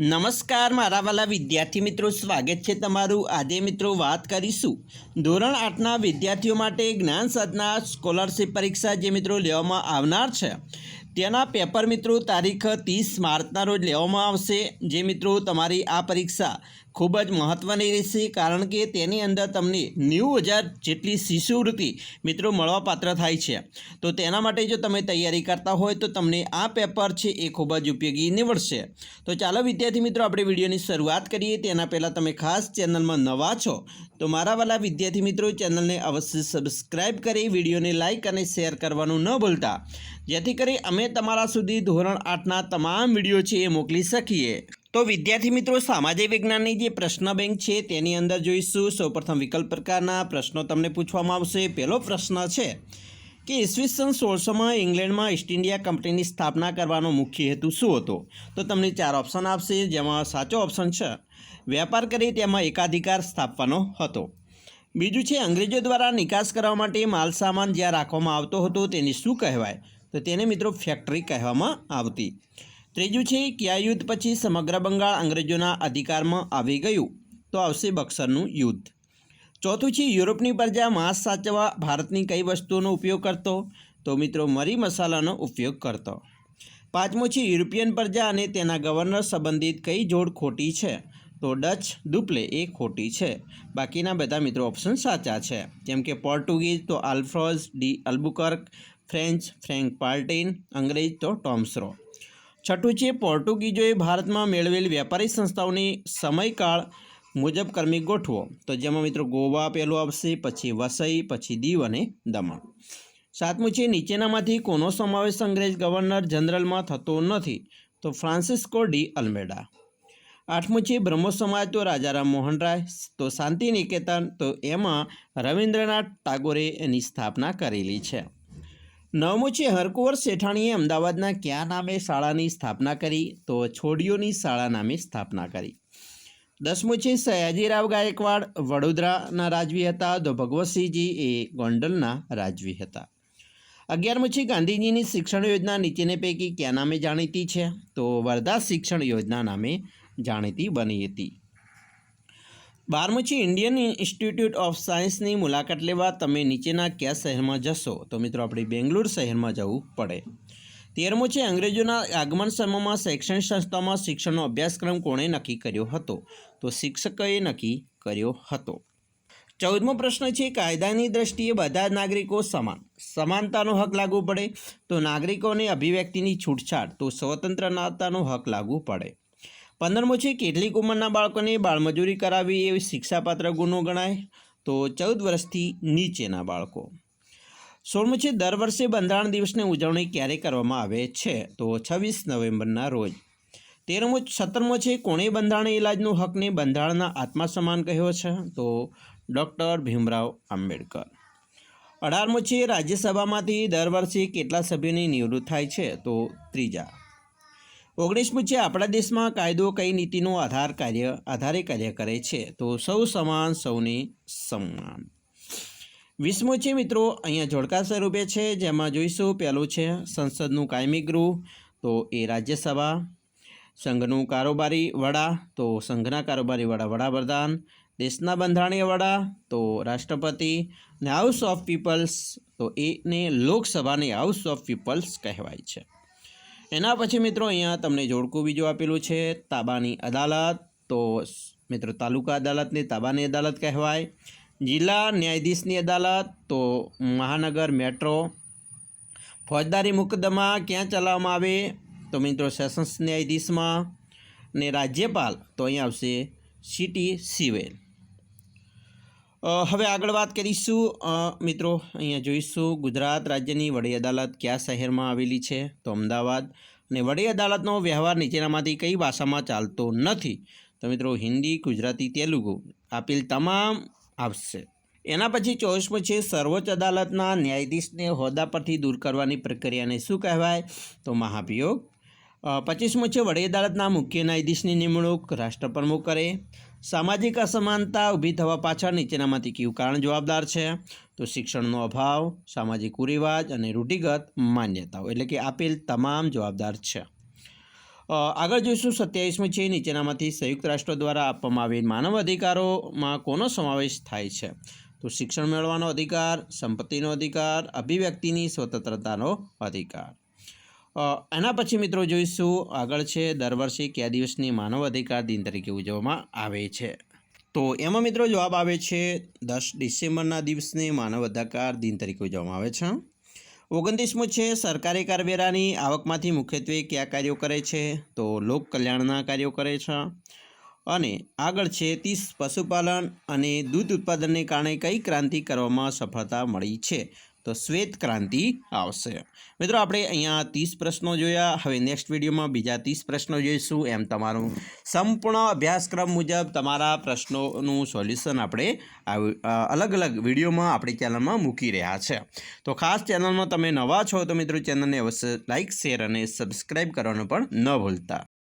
નમસ્કાર, મારા વાલા વિદ્યાર્થી મિત્રો, સ્વાગત છે તમારું. આજે મિત્રો વાત કરીશું ધોરણ આઠના વિદ્યાર્થીઓ માટે જ્ઞાન સાધના સ્કોલરશિપ પરીક્ષા જે મિત્રો લેવામાં આવનાર છે. તેના પેપર મિત્રો તારીખ ત્રીસ માર્ચના રોજ લેવામાં આવશે. જે મિત્રો તમારી આ પરીક્ષા ખૂબ જ મહત્ત્વની રહેશે કારણ કે તેની અંદર તમને નેવું હજાર જેટલી શિષ્યવૃત્તિ મિત્રો મળવાપાત્ર થાય છે. તો તેના માટે જો તમે તૈયારી કરતા હોય તો તમને આ પેપર છે એ ખૂબ જ ઉપયોગી નીવડશે. તો ચાલો વિદ્યાર્થી મિત્રો આપણે વિડીયોની શરૂઆત કરીએ. તેના પહેલાં તમે ખાસ ચેનલમાં નવા છો તો મારા વાલા વિદ્યાર્થી મિત્રો ચેનલને અવશ્ય સબસ્ક્રાઈબ કરી વિડીયોને લાઇક અને શેર કરવાનું ન ભૂલતા. જેથી કરી અમે તમારા સુધી ધોરણ આઠના તમામ વીડિયો છે એ મોકલી શકીએ. તો વિદ્યાર્થી મિત્રો સામાજિક વિજ્ઞાનની જે પ્રશ્ન બેંક છે તેની અંદર જોઈશું. સૌપ્રથમ વિકલ્પ પ્રકારના પ્રશ્નો તમને પૂછવામાં આવશે. પહેલો પ્રશ્ન છે કે ઈસવીસન સોળસોમાં ઇંગ્લેન્ડમાં ઈસ્ટ ઇન્ડિયા કંપનીની સ્થાપના કરવાનો મુખ્ય હેતુ શું હતો? તો તમને ચાર ઓપ્શન આપશે. જેમાં સાચો ઓપ્શન છે, વેપાર કરી તેમાં એકાધિકાર સ્થાપવાનો હતો. બીજું છે, અંગ્રેજો દ્વારા નિકાસ કરવા માટે માલસામાન જ્યાં રાખવામાં આવતો હતો, તેને શું કહેવાય? તો તેને મિત્રો ફેક્ટરી કહેવામાં આવતી. ત્રીજું છે, ક્યા યુદ્ધ પછી સમગ્ર બંગાળ અંગ્રેજોના અધિકારમાં આવી ગયું? તો આવશે બક્સરનું યુદ્ધ. ચોથું છે, યુરોપની પ્રજા માંસ સાચવવા ભારતની કઈ વસ્તુઓનો ઉપયોગ કરતો? તો મિત્રો મરી મસાલાનો ઉપયોગ કરતો. પાંચમું છે, યુરોપિયન પ્રજા અને તેના ગવર્નર સંબંધિત કઈ જોડ ખોટી છે? તો ડચ દુપ્લે એ ખોટી છે. બાકીના બધા મિત્રો ઓપ્શન સાચા છે. જેમ કે પોર્ટુગીઝ, તો આલ્ફ્રોઝ, ડી અલ્બુકર્ક ફ્રેન્ચ ફ્રેન્ક પાર્ટિન, અંગ્રેજ તો ટોમ્સરો. છઠ્ઠું છે, પોર્ટુગીઝોએ ભારતમાં મેળવેલ વેપારી સંસ્થાઓની સમયકાળ મુજબ કર્મી ગોઠવો. તો જેમાં મિત્રો ગોવા પહેલું આવશે, પછી વસઈ, પછી દીવ અને દમણ. સાતમું છે, નીચેનામાંથી કોનો સમાવેશ અંગ્રેજ ગવર્નર જનરલમાં થતો નથી? તો ફ્રાન્સિસ્કો ડી અલ્મેડા. આઠમું છે, બ્રહ્મો સમાજ તો રાજારામ મોહન રાય. તો શાંતિ નિકેતન તો એમાં રવિન્દ્રનાથ ટાગોરે એની સ્થાપના કરેલી છે. નવમું હરકુંવર શેઠાણીએ અમદાવાદના કયા નામે શાળાની સ્થાપના કરી? તો છોડીઓની શાળા નામે સ્થાપના કરી. દસમું છે, સયાજીરાવ ગાયકવાડ વડોદરાના રાજવી હતા. તો ભગવતસિંહજી એ ગોંડલના રાજવી હતા. અગિયારમું ગાંધીજીની શિક્ષણ યોજના નીચેને પૈકી કયા નામે જાણીતી છે? તો વર્ધા શિક્ષણ યોજના નામે જાણીતી બની હતી. બારમું ઇન્ડિયન ઇન્સ્ટિટ્યૂટ ઓફ સાયન્સની મુલાકાત લેવા તમે નીચેના કયા શહેરમાં જશો? તો મિત્રો, આપણે બેંગ્લોર શહેરમાં જવું પડે. તેરમું છે અંગ્રેજોના આગમન સમયમાં શૈક્ષણિક સંસ્થામાં શિક્ષણનો અભ્યાસક્રમ કોણે નક્કી કર્યો હતો? તો શિક્ષકોએ નક્કી કર્યો હતો. ચૌદમો પ્રશ્ન છે, કાયદાની દ્રષ્ટિએ બધા નાગરિકો સમાન. સમાનતાનો હક લાગુ પડે. તો નાગરિકોને અભિવ્યક્તિની છૂટછાટ. તો સ્વતંત્રતાનો હક લાગુ પડે. પંદરમો છે, કેટલીક ઉંમરના બાળકોને બાળમજૂરી કરાવી એવી શિક્ષાપાત્ર ગુનો ગણાય. તો ચૌદ વર્ષથી નીચેના બાળકો. સોળમું છે, દર વર્ષે બંધારણ દિવસની ઉજવણી ક્યારે કરવામાં આવે છે? તો છવ્વીસ નવેમ્બરના રોજ. તેરમો, સત્તરમો છે, કોણે બંધારણ ઇલાજનું હકને બંધારણના આત્મા સમાન કહ્યો છે? તો ડૉક્ટર ભીમરાવ આંબેડકર. અઢારમો છે, રાજ્યસભામાંથી દર વર્ષે કેટલા સભ્યોની નિવૃત્ત થાય છે? તો ત્રીજા. ઓગણીસમું છે, આપણા દેશમાં કાયદો, કઈ નીતિનો આધાર કાર્ય, આધારે કાર્ય કરે છે. તો સૌ સમાન, સૌને સમાન. વીસમું છે મિત્રો, અહીંયા જોડકા સ્વરૂપે છે, જેમાં જોઈશું. પહેલું છે, સંસદનું કાયમી ગૃહ, તો એ રાજ્યસભા. સંઘનું કારોબારી વડા, તો સંઘના કારોબારી વડા, વડાપ્રધાન. દેશના બંધારણીય વડા, તો રાષ્ટ્રપતિ. ને હાઉસ ઓફ પીપલ્સ તો એને લોકસભાને હાઉસ ઓફ પીપલ્સ કહેવાય છે. એના પછી મિત્રો અહીંયા તમને જોડકું બીજું આપેલું છે, તાબાની અદાલત. તો મિત્રો તાલુકા અદાલતને તાબાની અદાલત કહેવાય. જિલ્લા ન્યાયાધીશની અદાલત. તો મહાનગર મેટ્રો. ફોજદારી મુકદ્દમા ક્યાં ચલાવવામાં આવે? તો મિત્રો સેશન્સ ન્યાયાધીશમાં. ને રાજ્યપાલ તો અહીંયા આવશે, સિટી સિવેલ. હવે આગળ વાત કરીશું. મિત્રો, અહીંયા જોઈશું. ગુજરાત રાજ્યની વડી અદાલત કયા શહેરમાં આવેલી છે? તો અમદાવાદ. અને વડી અદાલતનો વ્યવહાર નીચેનામાંથી કઈ ભાષામાં ચાલતો નથી? તો મિત્રો, હિન્દી, ગુજરાતી, તેલુગુ આપેલ તમામ આવશે. એના પછી ચોવીસમું છે સર્વોચ્ચ અદાલતના ન્યાયાધીશને હોદ્દા પરથી દૂર કરવાની પ્રક્રિયાને શું કહેવાય? તો મહાભિયોગ. પચીસમું છે વડી અદાલતના મુખ્ય ન્યાયાધીશની નિમણૂક રાષ્ટ્રપ્રમુખ કરે સામાજિક અસમાનતા ઊભી થવા પાછળ નીચેનામાંથી કયું કારણ જવાબદાર છે? તો શિક્ષણનો અભાવ, સામાજિક કુરિવાજ અને રૂઢિગત માન્યતાઓ, એટલે કે આપેલ તમામ જવાબદાર છે. આગળ જોઈશું સત્યાવીસમું છે. નીચેનામાંથી સંયુક્ત રાષ્ટ્રો દ્વારા આપવામાં આવેલ માનવ અધિકારોમાં કોનો સમાવેશ થાય છે? તો શિક્ષણ મેળવવાનો અધિકાર, સંપત્તિનો અધિકાર, અભિવ્યક્તિની સ્વતંત્રતાનો અધિકાર. એના પછી મિત્રો જોઈશું, આગળ છે, દર વર્ષે કયા દિવસની માનવ અધિકાર દિન તરીકે ઉજવવામાં આવે છે? તો એમાં મિત્રો જવાબ આવે છે, દસ ડિસેમ્બરના દિવસને માનવ અધિકાર દિન તરીકે ઉજવવામાં આવે છે. ઓગણત્રીસમું છે, સરકારી કરવેરાની આવકમાંથી મુખ્યત્વે કયા કાર્યો કરે છે? તો લોક કલ્યાણના કાર્યો કરે છે. અને આગળ છે ત્રીસ પશુપાલન અને દૂધ ઉત્પાદનને કારણે કઈ ક્રાંતિ કરવામાં સફળતા મળી છે? તો શ્વેત ક્રાંતિ આવશે. મિત્રો, આપણે અહીંયા ત્રીસ પ્રશ્નો જોયા. હવે નેક્સ્ટ વિડીયોમાં બીજા ત્રીસ પ્રશ્નો જોઈશું. એમ તમારું સંપૂર્ણ અભ્યાસક્રમ મુજબ તમારા પ્રશ્નોનું સોલ્યુશન આપણે અલગ અલગ વિડીયોમાં આપણી ચેનલમાં મૂકી રહ્યા છે. તો ખાસ ચેનલમાં તમે નવા છો તો મિત્રો ચેનલને અવશ્ય લાઇક શેર અને સબસ્ક્રાઈબ કરવાનું પણ ન ભૂલતા.